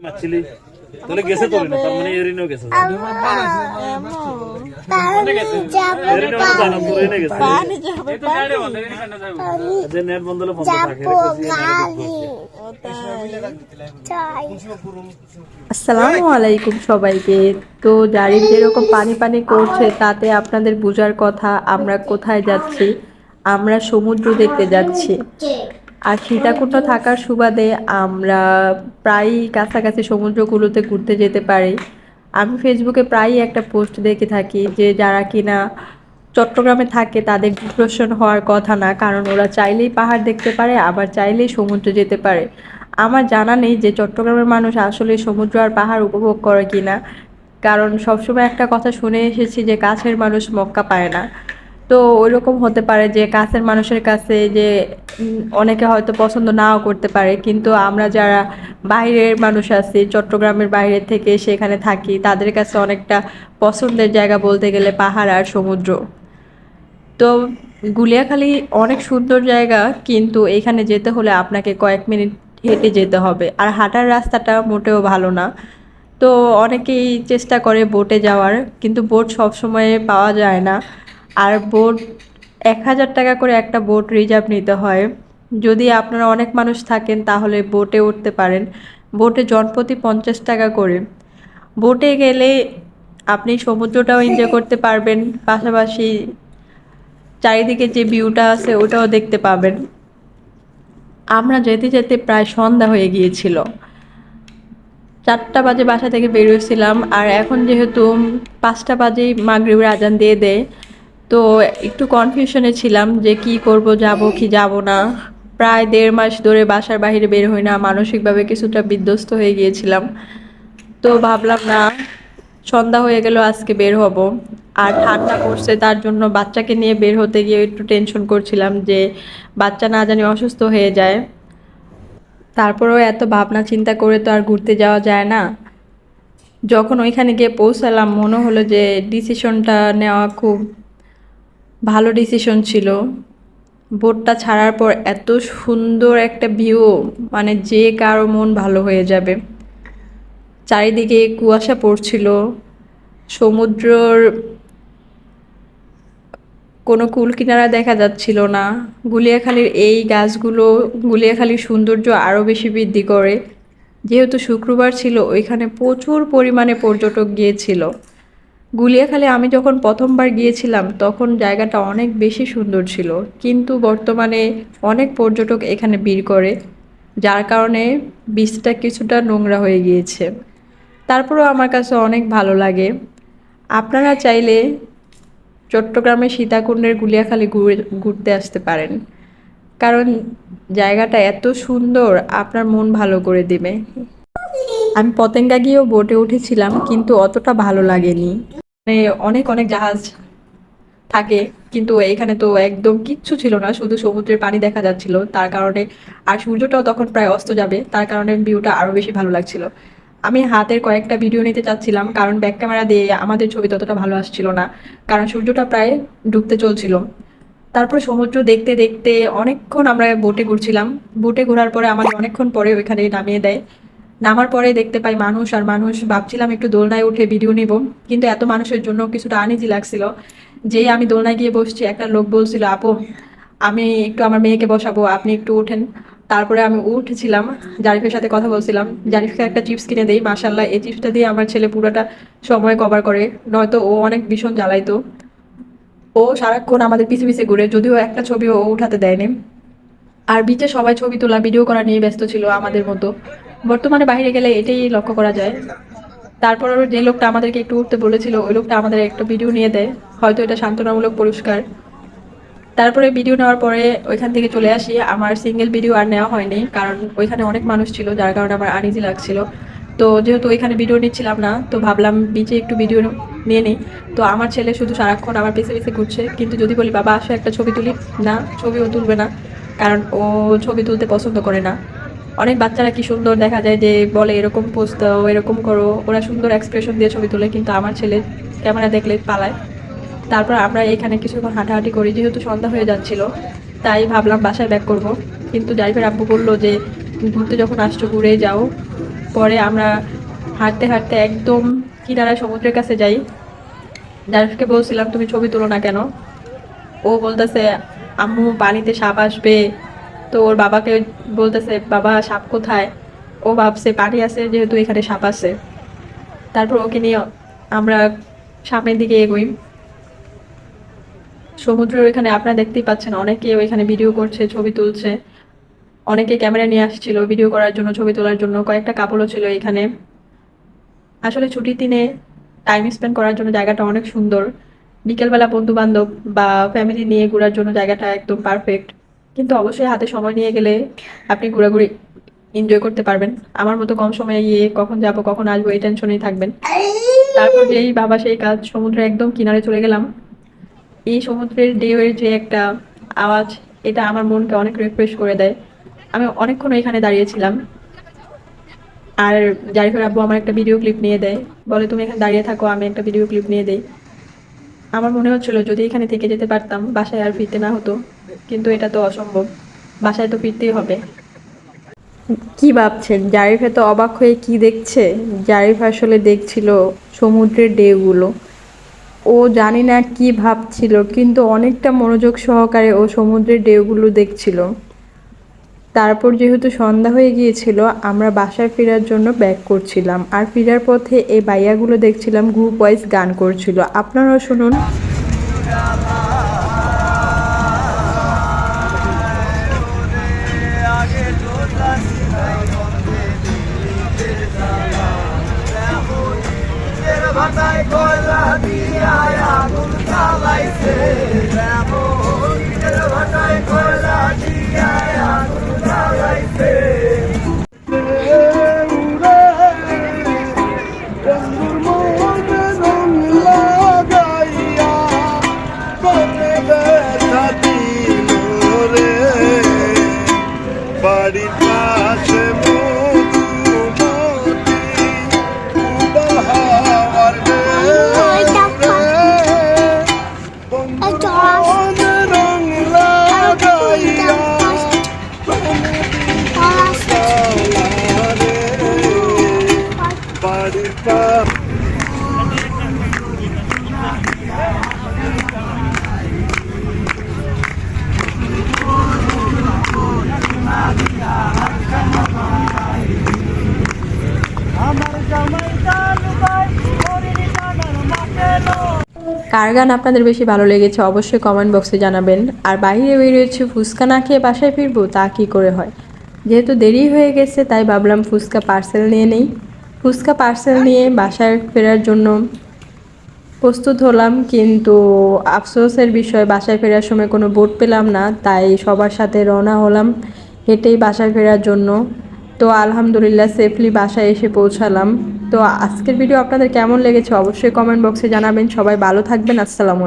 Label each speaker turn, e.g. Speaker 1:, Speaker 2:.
Speaker 1: মারছিলি? তাহলে গেছে তোর না তার মানে এরিনও গেছে। এরিনও জানা তোর এনে গেছে। যে নেট বন্ধ হলে বন্ধ থাকে
Speaker 2: আসসালামু আলাইকুম সবাইকে। তো জারিফ যেরকম পানি পানি করছে তাতে আপনাদের বোঝার কথা আমরা কোথায় যাচ্ছি? আমরা সমুদ্র দেখতে যাচ্ছি। আর সীতাকুণ্ড থাকার সুবাদে আমরা প্রায়ই কাছাকাছি সমুদ্রগুলোতে ঘুরতে যেতে পারি। আমি ফেসবুকে প্রায়ই একটা পোস্ট দেখে থাকি যে যারা কিনা চট্টগ্রামে থাকে তাদের ডিপ্রেশন হওয়ার কথা না, কারণ ওরা চাইলেই পাহাড় দেখতে পারে, আবার চাইলেই সমুদ্রে যেতে পারে। আমার জানা নেই যে চট্টগ্রামের মানুষ আসলে সমুদ্র আর পাহাড় উপভোগ করে কিনা, কারণ সবসময় একটা কথা শুনে এসেছি যে কাছের মানুষ মক্কা পায় না। তো ওইরকম হতে পারে যে কাছের মানুষের কাছে যে অনেকে হয়তো পছন্দ নাও করতে পারে। কিন্তু আমরা যারা বাইরের মানুষ আছি, চট্টগ্রামের বাইরে থেকে সেখানে থাকি, তাদের কাছে অনেকটা পছন্দের জায়গা বলতে গেলে পাহাড় আর সমুদ্র। তো গুলিয়াখালী অনেক সুন্দর জায়গা, কিন্তু এখানে যেতে হলে আপনাকে কয়েক মিনিট হেঁটে যেতে হবে। আর হাঁটার রাস্তাটা মোটেও ভালো না। তো অনেকেই চেষ্টা করে বোটে যাওয়ার, কিন্তু বোট সবসময় পাওয়া যায় না। আর বোট, এক হাজার টাকা করে একটা বোট রিজার্ভ নিতে হয়। যদি আপনারা অনেক মানুষ থাকেন, তাহলে বোটে উঠতে পারেন। বোটে জনপ্রতি পঞ্চাশ টাকা করে। বোটে গেলে আপনি সমুদ্রটাও এনজয় করতে পারবেন। পাশাপাশি চারিদিকে যে ভিউটা আছে, ওটাও দেখতে পাবেন। আমরা যেতে যেতে প্রায় সন্ধ্যা হয়ে গিয়েছিল। চারটা বাজে বাসা থেকে বেরিয়েছিলাম আর এখন যেহেতু পাঁচটা বাজেই মাগরিবের আজান দিয়ে দেয় তো একটু কনফিউশনে ছিলাম যে কি করব, যাব কি যাব না। প্রায় দেড় মাস ধরে বাসার বাইরে বের হই না, মানসিকভাবে কিছুটা বিধ্বস্ত হয়ে গিয়েছিলাম। তো ভাবলাম না, সন্ধ্যা হয়ে গেল, আজকে বের হব। আর ঠান্ডা পড়ছে, তার জন্য বাচ্চাকে নিয়ে বের হতে গিয়ে একটু টেনশন করছিলাম যে বাচ্চা না জানি অসুস্থ হয়ে যায়। তারপরেও এত ভাবনা চিন্তা করে তো আর ঘুরতে যাওয়া যায় না। যখন ওইখানে গিয়ে পৌঁছালাম, মনে হলো যে ডিসিশনটা নেওয়া খুব ভালো ডিসিশন ছিল। বোটটা ছাড়ার পর এত সুন্দর একটা ভিউ মানে যে কারও মন ভালো হয়ে যাবে। চারিদিকে কুয়াশা পড়ছিল। সমুদ্রর কোনো কুল কিনারা দেখা যাচ্ছিল না। গুলিয়াখালীর এই গাছগুলো, গুলিয়াখালীর সৌন্দর্য আরও বেশি বৃদ্ধি করে। যেহেতু শুক্রবার ছিল, ওইখানে প্রচুর পরিমাণে পর্যটক গিয়েছিল। গুলিয়াখালী আমি যখন প্রথমবার গিয়েছিলাম, তখন জায়গাটা অনেক বেশি সুন্দর ছিল। কিন্তু বর্তমানে অনেক পর্যটক এখানে ভিড় করে, যার কারণে বীজটা কিছুটা নোংরা হয়ে গিয়েছে। তারপরেও আমার কাছে অনেক ভালো লাগে। আপনারা চাইলে চট্টগ্রামের সীতাকুণ্ডের গুলিয়াখালী ঘুরে, ঘুরতে আসতে পারেন। কারণ জায়গাটা এত সুন্দর, আপনার মন ভালো করে দেবে। আমি পতেঙ্গা গিয়েও বোটে উঠেছিলাম, কিন্তু অতটা ভালো লাগেনি। মানে অনেক অনেক জাহাজ থাকে, কিন্তু এখানে তো একদম কিচ্ছু ছিল না, শুধু সমুদ্রের পানি দেখা যাচ্ছিল। তার কারণে আর সূর্যটাও তখন প্রায় অস্ত যাবে, তার কারণে ভিউটা আরও বেশি ভালো লাগছিল। আমি হাতের কয়েকটা ভিডিও নিতে চাচ্ছিলাম, কারণ ব্যাক ক্যামেরা দিয়ে আমাদের ছবি ততটা ভালো আসছিল না, কারণ সূর্যটা প্রায় ডুবতে চলছিল। তারপর সমুদ্র দেখতে দেখতে অনেকক্ষণ আমরা বোটে ঘুরছিলাম। বোটে ঘোরার পরে আমাদের অনেকক্ষণ পরে ওইখানে নামিয়ে দেয়। নামার পরে দেখতে পাই মানুষ আর মানুষ, ভাবছিলাম একটু দোলনায় উঠে ভিডিও নিব, কিন্তু এত মানুষের জন্য কিছুটা আনিজি লাগছিল। যেই আমি দোলনায় গিয়ে বসছি, একটা লোক বলছিল, আপু, আমি একটু আমার মেয়েকে বসাবো, আপনি একটু উঠেন। তারপরে আমি উঠেছিলাম, জারিফের সাথে কথা বলছিলাম। জারিফকে একটা চিপস কিনে দেই মাসাল্লাহ এই চিপসটা দিয়ে আমার ছেলে পুরোটা সময় কভার করে। নয়তো ও অনেক ভীষণ জ্বালাইতো। ও সারাক্ষণ আমাদের পিছে পিছে ঘুরে, যদিও একটা ছবি ও উঠাতে দেয়নি। আর বিচে সবাই ছবি তোলা ভিডিও করা নিয়ে ব্যস্ত ছিল আমাদের মতো। বর্তমানে বাইরে গেলে এটাই লক্ষ্য করা যায়। তারপর যে লোকটা আমাদেরকে একটু উঠতে বলেছিল, ওই লোকটা আমাদের একটা ভিডিও নিয়ে দেয়। হয়তো এটা সান্ত্বনামূলক পুরস্কার। তারপরে ভিডিও নেওয়ার পরে ওইখান থেকে চলে আসি। আমার সিঙ্গেল ভিডিও আর নেওয়া হয়নি, কারণ ওইখানে অনেক মানুষ ছিল, যার কারণে আমার আনইজি লাগছিল। তো যেহেতু ওইখানে ভিডিও নিচ্ছিলাম না, তো ভাবলাম বিচে একটু ভিডিও নিয়ে নিই। তো আমার ছেলে শুধু সারাক্ষণ আমার পিছে পিছে ঘুরছে। কিন্তু যদি বলি, বাবা, আসো একটা ছবি তুলি। না, ছবিও তুলবে না, কারণ ও ছবি তুলতে পছন্দ করে না। অনেক বাচ্চারা কি সুন্দর দেখা যায় যে বলে, এরকম পোস্ট দাও, এরকম করো। ওরা সুন্দর এক্সপ্রেশন দিয়ে ছবি তোলে, কিন্তু আমার ছেলে ক্যামেরা দেখলে পালায়। তারপর আমরা এখানে কিছুক্ষণ হাঁটাহাঁটি করি, যেহেতু সন্ধ্যা হয়ে যাচ্ছিল, তাই ভাবলাম বাসায় ব্যাক করব। কিন্তু ড্রাইভার আব্বু বলল যে, ঘুরতে যখন আসছো, ঘুরে যাও। পরে আমরা হাঁটতে হাঁটতে একদম কিনারা সমুদ্রের কাছে যাই। জারিফকে বলছিলাম, তুমি ছবি তুলো না কেন? ও বলতেছে, আম্মু, পানিতে সাপ আসবে। তো ওর বাবাকে বলতেছে, বাবা, সাপ কোথায়? ও ভাবছে পানি আছে, যেহেতু এখানে সাপ আছে। তারপর ওকে নিয়ে আমরা সামনের দিকে এগোই। সমুদ্রের ওইখানে আপনারা দেখতেই পাচ্ছেন, অনেকে ওইখানে ভিডিও করছে, ছবি তুলছে। অনেকে ক্যামেরা নিয়ে আসছিল ভিডিও করার জন্য, ছবি তোলার জন্য। কয়েকটা কাপড়ও ছিল এখানে। আসলে ছুটির দিনে টাইম স্পেন্ড করার জন্য জায়গাটা অনেক সুন্দর। বিকেলবেলা বন্ধু বান্ধব বা ফ্যামিলি নিয়ে ঘোরার জন্য জায়গাটা একদম পারফেক্ট কিন্তু অবশ্যই হাতে সময় নিয়ে গেলে আপনি ঘোরাঘুরি এনজয় করতে পারবেন। আমার মতো কম সময়ে গিয়ে কখন যাব, কখন আসব এই টেনশনেই থাকবেন। তারপর যেই বাবা, সেই কাজ সমুদ্রে একদম কিনারে চলে গেলাম। এই সমুদ্রের ঢেউয়ের যে একটা আওয়াজ, এটা আমার মনকে অনেক রিফ্রেশ করে দেয়। আমি অনেকক্ষণ এখানে দাঁড়িয়েছিলাম। আর জারিফের আব্বু আমার একটা ভিডিও ক্লিপ নিয়ে দেয়। বলে, তুমি এখানে দাঁড়িয়ে থাকো, আমি একটা ভিডিও ক্লিপ নিয়ে দেই। আমার মনে হচ্ছিল যদি এখানে থেকে যেতে পারতাম, বাসায় আর ফিরতে না হতো। কিন্তু এটা তো অসম্ভব। বাসায় তো ফিরতেই হবে। কি ভাবছেন? জারিফে তো অবাক হয়ে কি দেখছে? জারিফ আসলে দেখছিল সমুদ্রের ঢেউগুলো। ও জানি না কি ভাবছিল, কিন্তু অনেকটা মনোযোগ সহকারে ও সমুদ্রের ঢেউগুলো দেখছিল। তারপর যেহেতু সন্ধ্যা হয়ে গিয়েছিল, আমরা বাসায় ফেরার জন্য ব্যাক করছিলাম। আর ফেরার পথে এই বাইয়াগুলো দেখছিলাম গ্রুপ ওয়াইজ গান করছিল। আপনারাও শুনুন।
Speaker 3: Ready? কার
Speaker 2: গান আপনাদের বেশি ভালো লেগেছে অবশ্যই কমেন্ট বক্সে জানাবেন। আর বাইরে বেরিয়েছে, ফুচকা না খেয়ে বাসায় ফিরবো, তা কী করে হয়? যেহেতু দেরি হয়ে গেছে, তাই ভাবলাম ফুচকা পার্সেল নিয়ে নেই। ফুচকা পার্সেল নিয়ে বাসায় ফেরার জন্য প্রস্তুত হলাম, কিন্তু আফসোসের বিষয়, বাসায় ফেরার সময় কোনো বোট পেলাম না, তাই সবার সাথে রওনা হলাম, হেঁটেই বাসায় ফেরার জন্য। তো আলহামদুলিল্লাহ সেফলি বাসায় এসে পৌঁছালাম। তো আজকের ভিডিও আপনাদের কেমন লেগেছে অবশ্যই কমেন্ট বক্সে জানাবেন। সবাই ভালো থাকবেন আসসালামু